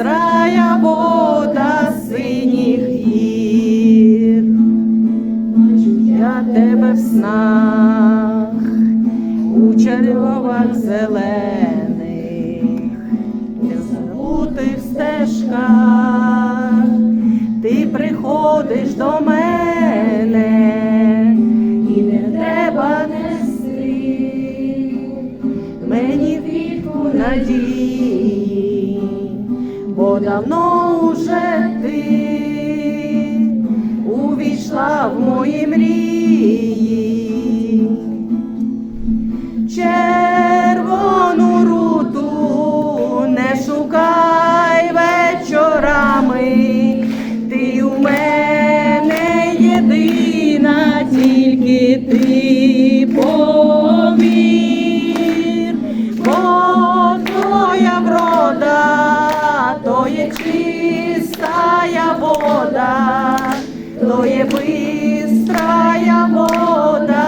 Края вода синіх гір. Я тебе в снах, у червовах зелених, не забутих стежках, ти приходиш до мене, і не треба нести. Мені надії, бо давно уже ти увійшла в мої мрії. Червону руту не шукай вечорами, ти у мене єдина, тільки ти. чистая вода, то є быстрая вода.